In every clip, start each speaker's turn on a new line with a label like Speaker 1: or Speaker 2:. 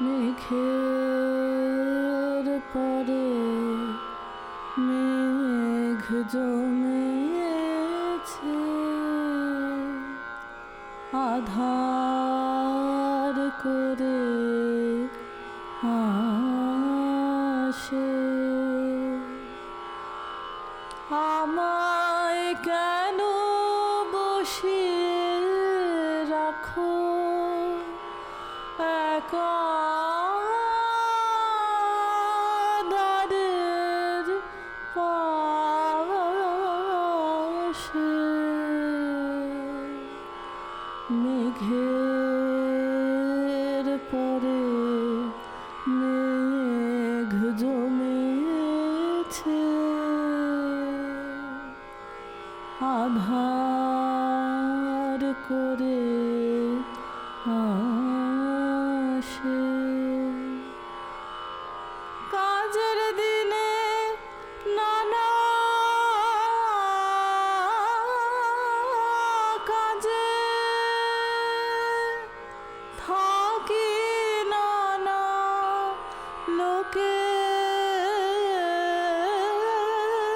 Speaker 1: মেঘের পরে মেঘ জমেছে। আধার করে আসে আমায় কেন বসিয়ে রাখো? একা পাশে মেঘের পরে আধার করে আসে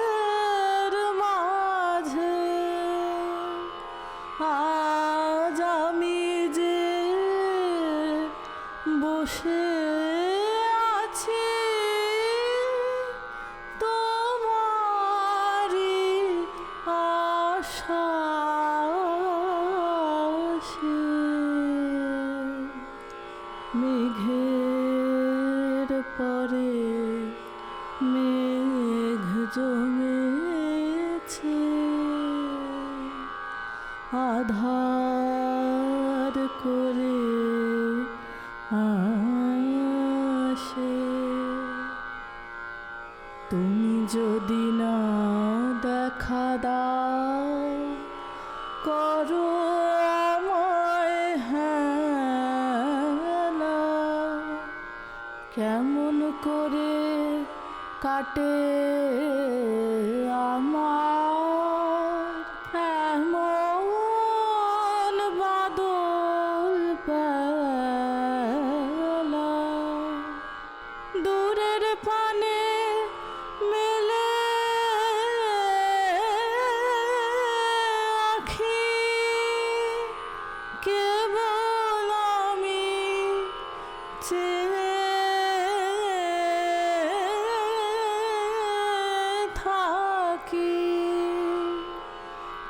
Speaker 1: লোকের মাঝে আজ আমি যে বসে আছি তোমারি আশা মেঘের পরে মেঘ জমেছে। আধার করে আসে। তুমি যদি না দেখা দাও, করো আমায় হেলা। কেমন করে কাটে আমার এমন বাদল দূরের পানে মেলে আখি। কেবল আমি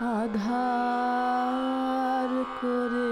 Speaker 1: আধার করে